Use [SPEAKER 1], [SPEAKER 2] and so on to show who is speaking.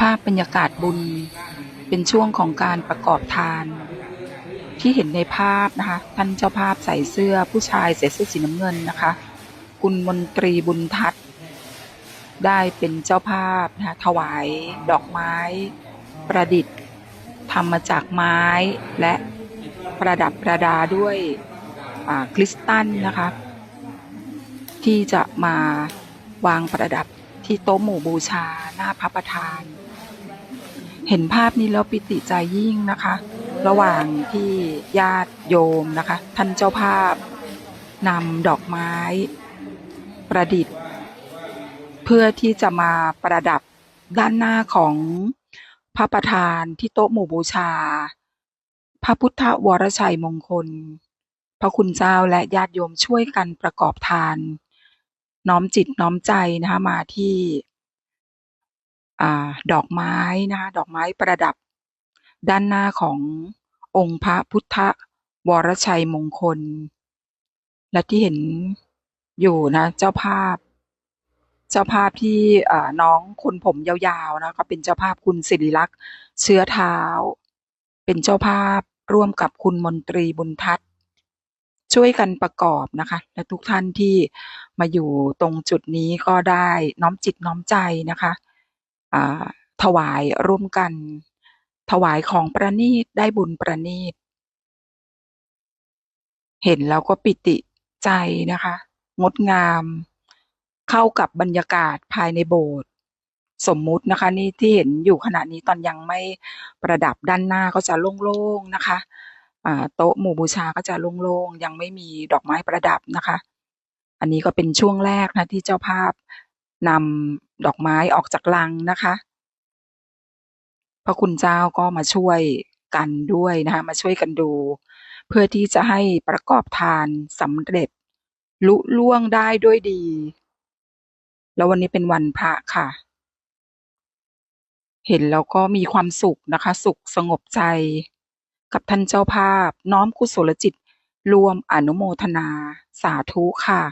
[SPEAKER 1] ภาพบรรยากาศบุญ เป็นช่วงของการประกอบทาน ที่เห็นในภาพนะคะ ท่านเจ้าภาพใส่เสื้อผู้ชายใส่เสื้อสีน้ำเงินนะคะ คุณมนตรีบุญทัศน์ได้เป็นเจ้าภาพนะคะถวายดอกไม้ ประดิษฐ์ทำมาจากไม้และประดับประดาด้วยคริสตัลนะคะ ที่จะมาวางประดับที่โต๊ะหมู่บูชาหน้าพระประธาน เห็นภาพนี้แล้วปิติใจยิ่งนะคะ ระหว่างที่ญาติโยมนะคะ ท่านเจ้าภาพนำดอกไม้ประดิษฐ์ เพื่อที่จะมาประดับด้านหน้าของพระประธานที่โต๊ะหมู่บูชา พระพุทธวรชัยมงคล พระคุณเจ้าและญาติโยมช่วยกันประกอบทาน น้อมจิตน้อมใจนะคะมาที่ อ่าดอกไม้นะคะดอกไม้ประดับ ด้านหน้าขององค์พระพุทธวรชัยมงคล และที่เห็นอยู่นะเจ้าภาพ เจ้าภาพที่น้องคนผมยาวๆนะก็เป็นเจ้าภาพคุณศิริลักษ์เชื้อเท้า เป็นเจ้าภาพร่วมกับคุณมนตรีบุญทัศน์ช่วยกันประกอบนะคะ และทุกท่านที่มาอยู่ตรงจุดนี้ก็ได้น้อมจิตน้อมใจนะคะ ถวายร่วมกัน ถวายของประณีตได้บุญประณีต เห็นแล้วก็ปิติใจนะคะ งดงาม เข้ากับบรรยากาศภายในโบสถ์สมมุตินะคะ นี่ที่เห็นอยู่ขณะนี้ตอนยังไม่ประดับด้านหน้าก็จะโล่งๆนะคะโต๊ะหมู่บูชาก็จะโล่งๆ ยังไม่มีดอกไม้ประดับนะคะ อันนี้ก็เป็นช่วงแรกนะที่เจ้าภาพ นำดอกไม้ออกจากลังนะคะ พระคุณเจ้าก็มาช่วยกันด้วยนะคะมาช่วยกันดู เพื่อที่จะให้ประกอบทานสำเร็จ ลุล่วงได้ด้วยดี แล้ววันนี้เป็นวันพระค่ะ เห็นแล้วก็มีความสุขนะคะ สุขสงบใจ กับท่านเจ้าภาพน้อมกุศลจิตรวมอนุโมทนา สาธุค่ะ